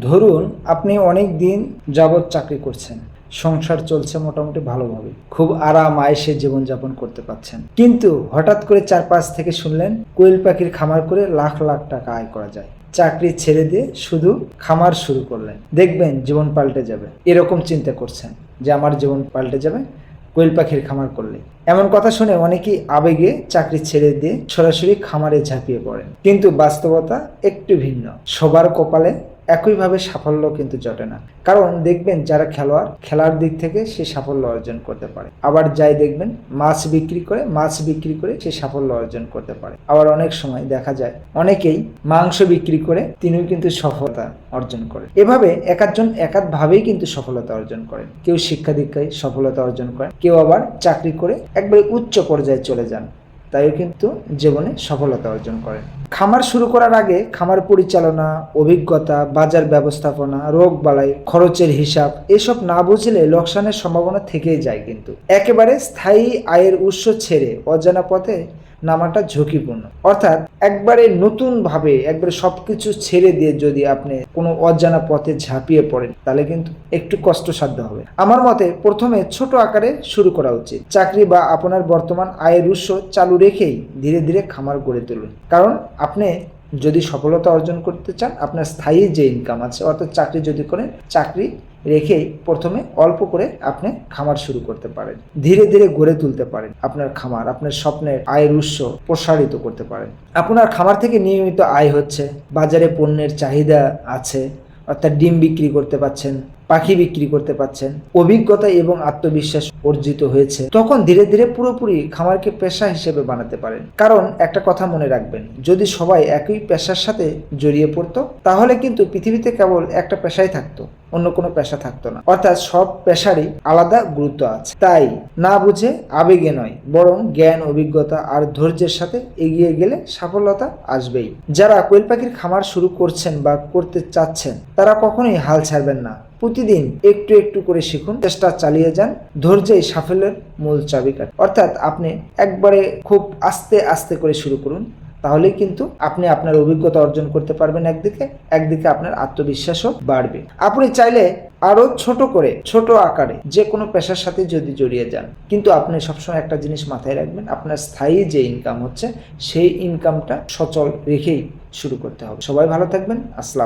ধরুন আপনি অনেক দিন যাবৎ চাকরি করছেন, সংসার চলছে মোটামুটি ভালোভাবে, খুব আরাম আয়েসে জীবনযাপন করতে পারছেন, কিন্তু হঠাৎ করে চার পাঁচ থেকে শুনলেন কোয়েল পাখির খামার করে লাখ লাখ টাকা আয় করা যায়। চাকরি ছেড়ে দিয়ে শুধু খামার শুরু করলেন। দেখবেন জীবন পাল্টে যাবে। এরকম চিন্তা করছেন যে আমার জীবন পাল্টে যাবে, কোয়েল পাখির খামার করলে। এমন কথা শুনে অনেকেই আবেগে চাকরি ছেড়ে দিয়ে সরাসরি খামারে ঝাঁপিয়ে পড়েন। কিন্তু বাস্তবতা একটু ভিন্ন। সবার কপালে একইভাবে সাফল্য কিন্তু জটে না। কারণ দেখবেন যারা খেলোয়াড়, খেলার দিক থেকে সে সাফল্য অর্জন করতে পারে। আবার যাই দেখবেন, মাছ বিক্রি করে, মাছ বিক্রি করে সে সাফল্য অর্জন করতে পারে। আবার অনেক সময় দেখা যায়, অনেকেই মাংস বিক্রি করে তিনিও কিন্তু সফলতা অর্জন করে। এভাবে একাধজন একাধভাবেই কিন্তু সফলতা অর্জন করেন কেউ শিক্ষা দীক্ষায় সফলতা অর্জন করেন কেউ আবার চাকরি করে একবারে উচ্চ পর্যায়ে চলে যান। তাইও কিন্তু জীবনে সফলতা অর্জন করেন। খামার শুরু করার আগে খামার পরিচালনা, অভিজ্ঞতা, বাজার ব্যবস্থাপনা, রোগ বালাই, খরচের হিসাব এসব না বুঝলে লোকসানের সম্ভাবনা থেকেই যায় কিন্তু। একেবারে স্থায়ী আয়ের উৎস ছেড়ে অজানা পথে নামাটা ঝুঁকিপূর্ণ। অর্থাৎ একবারে নতুন ভাবে একবারে সবকিছু ছেড়ে দিয়ে যদি আপনি কোনো অজানা পথে ঝাঁপিয়ে পড়েন, তাহলে কিন্তু একটু কষ্টসাধ্য হবে। আমার মতে প্রথমে ছোট আকারে শুরু করা উচিত। চাকরি বা আপনার বর্তমান আয়ের উৎস চালু রেখেই ধীরে ধীরে খামার গড়ে তুলুন। কারণ আপনি যদি সফলতা অর্জন করতে চান, আপনার স্থায়ী যে ইনকাম আছে, অর্থাৎ চাকরি যদি করেন, চাকরি রেখেই প্রথমে অল্প করে আপনি খামার শুরু করতে পারেন। ধীরে ধীরে গড়ে তুলতে পারেন আপনার খামার, আপনার স্বপ্নের আয়ের উৎস প্রসারিত করতে পারেন। আপনার খামার থেকে নিয়মিত আয় হচ্ছে, বাজারে পণ্যের চাহিদা আছে, অর্থাৎ ডিম বিক্রি করতে পাচ্ছেন পাখি বিক্রি করতে পাচ্ছেন। অভিজ্ঞতা এবং আত্মবিশ্বাস অর্জিত হয়েছে। তখন ধীরে ধীরে পুরোপুরি খামারকে পেশা হিসেবে বানাতে পারেন। কারণ একটা কথা মনে রাখবেন, যদি সবাই একই পেশার সাথে জড়িয়ে পড়তো, তাহলে কিন্তু পৃথিবীতে কেবল একটা পেশাই থাকতো, অন্য কোনো পেশা থাকতো না। অর্থাৎ সব পেশারই আলাদা গুরুত্ব আছে। তাই না বুঝে আবেগে নয়, বরং জ্ঞান, অভিজ্ঞতা আর ধৈর্যের সাথে এগিয়ে গেলে সফলতা আসবেই। যারা কোয়েল পাখির খামার শুরু করছেন বা করতে চাচ্ছেন, তারা কখনোই হাল ছাড়বেন না। প্রতিদিন একটু একটু করে শিখুন, চেষ্টা চালিয়ে যান ধৈর্যই সাফল্যের মূল চাবিকাঠি। অর্থাৎ আপনি একবারে খুব আস্তে আস্তে করে শুরু করুন তাহলেই কিন্তু আপনি আপনার অভিজ্ঞতা অর্জন করতে পারবেন একদিকে একদিকে আপনার আত্মবিশ্বাসও বাড়বে। আপনি চাইলে আরও ছোট করে, ছোট আকারে যে কোনো পেশার সাথে যদি জড়িয়ে যান, কিন্তু আপনি সবসময় একটা জিনিস মাথায় রাখবেন, আপনার স্থায়ী যে ইনকাম হচ্ছে, সেই ইনকামটা সচল রেখেই শুরু করতে হবে। সবাই ভালো থাকবেন, আসসালাম